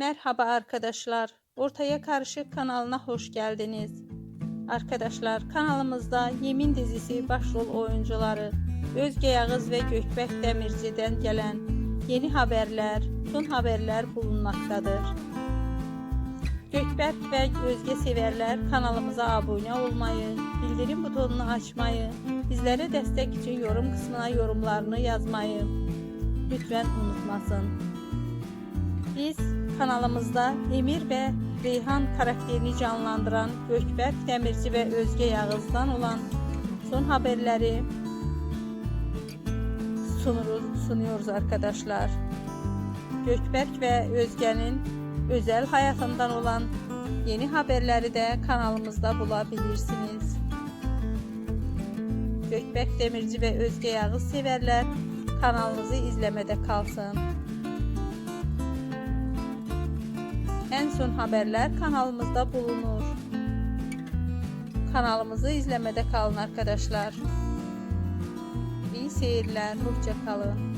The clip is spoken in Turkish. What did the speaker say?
Merhaba arkadaşlar. Ortaya Karışık kanalına hoş geldiniz. Arkadaşlar kanalımızda Yemin dizisi başrol oyuncuları Özge Yağız ve Gökbək Demirci'den gelen yeni haberler, son haberler bulunmaktadır. Gökberk ve Özge severler kanalımıza abone olmayı, bildirim butonunu açmayı, bizlere destek için yorum kısmına yorumlarını yazmayı lütfen unutmasın. Biz kanalımızda Emir ve Reyhan karakterini canlandıran Gökberk Demirci ve Özge Yağız'dan olan son haberleri sunuruz, sunuyoruz arkadaşlar. Gökberk ve Özge'nin özel hayatından olan yeni haberleri de kanalımızda bulabilirsiniz. Gökberk Demirci ve Özge Yağız severler kanalımızı izlemede kalsın. En son haberler kanalımızda bulunur. Kanalımızı izlemede kalın arkadaşlar. İyi seyirler, hoşça kalın.